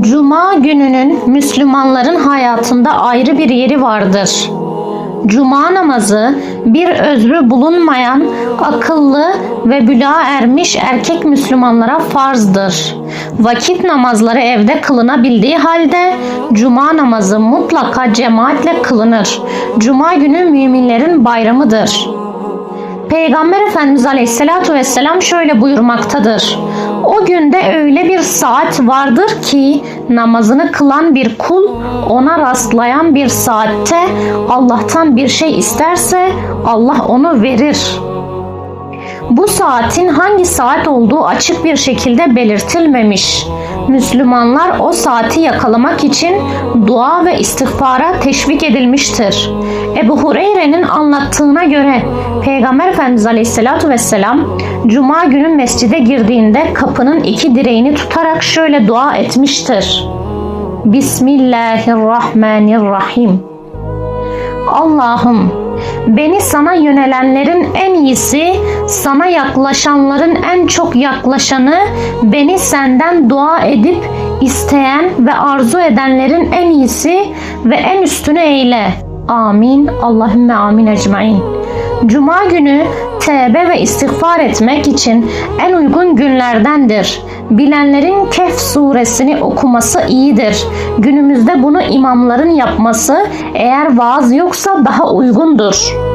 Cuma gününün Müslümanların hayatında ayrı bir yeri vardır. Cuma namazı bir özrü bulunmayan akıllı ve bülağa ermiş erkek Müslümanlara farzdır. Vakit namazları evde kılınabildiği halde cuma namazı mutlaka cemaatle kılınır. Cuma günü müminlerin bayramıdır. Peygamber Efendimiz Aleyhisselatü Vesselam şöyle buyurmaktadır. O günde öyle bir saat vardır ki namazını kılan bir kul ona rastlayan bir saatte Allah'tan bir şey isterse Allah onu verir. Bu saatin hangi saat olduğu açık bir şekilde belirtilmemiş. Müslümanlar o saati yakalamak için dua ve istiğfara teşvik edilmiştir. Ebu Hureyre'nin anlattığına göre Peygamber Efendimiz Aleyhisselatü Vesselam Cuma günü mescide girdiğinde kapının iki direğini tutarak şöyle dua etmiştir. Bismillahirrahmanirrahim. Allah'ım beni sana yönelenlerin en iyisi, sana yaklaşanların en çok yaklaşanı, beni senden dua edip isteyen ve arzu edenlerin en iyisi ve en üstünü eyle. Amin. Allahümme amin ecmain. Cuma günü tevbe ve istiğfar etmek için en uygun günlerdendir. Bilenlerin Kehf suresini okuması iyidir. Günümüzde bunu imamların yapması eğer vaaz yoksa daha uygundur.